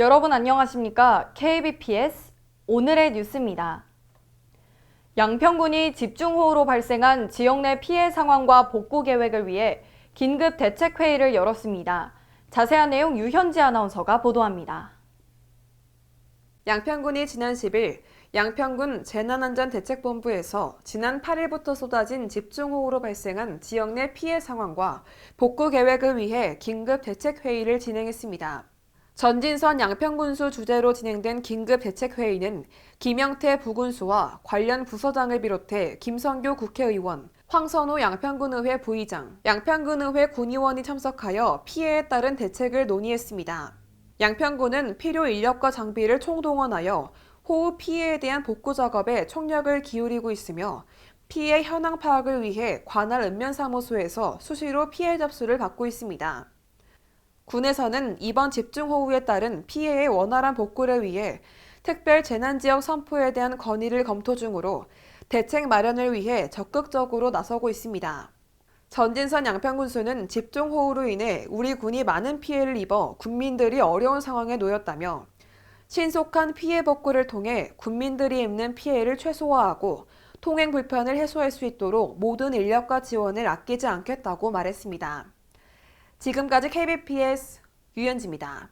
여러분 안녕하십니까? KBPS 오늘의 뉴스입니다. 양평군이 집중호우로 발생한 지역 내 피해 상황과 복구 계획을 위해 긴급 대책회의를 열었습니다. 자세한 내용 유현지 아나운서가 보도합니다. 양평군이 지난 10일 양평군 재난안전대책본부에서 지난 8일부터 쏟아진 집중호우로 발생한 지역 내 피해 상황과 복구 계획을 위해 긴급 대책회의를 진행했습니다. 전진선 양평군수 주재로 진행된 긴급 대책회의는 김영태 부군수와 관련 부서장을 비롯해 김성교 국회의원, 황선호 양평군의회 부의장, 양평군의회 군의원이 참석하여 피해에 따른 대책을 논의했습니다. 양평군은 필요 인력과 장비를 총동원하여 호우 피해에 대한 복구 작업에 총력을 기울이고 있으며 피해 현황 파악을 위해 관할 읍면사무소에서 수시로 피해 접수를 받고 있습니다. 군에서는 이번 집중호우에 따른 피해의 원활한 복구를 위해 특별 재난지역 선포에 대한 건의를 검토 중으로 대책 마련을 위해 적극적으로 나서고 있습니다. 전진선 양평군수는 집중호우로 인해 우리 군이 많은 피해를 입어 군민들이 어려운 상황에 놓였다며 신속한 피해 복구를 통해 군민들이 입는 피해를 최소화하고 통행 불편을 해소할 수 있도록 모든 인력과 지원을 아끼지 않겠다고 말했습니다. 지금까지 KBPS 유현지입니다.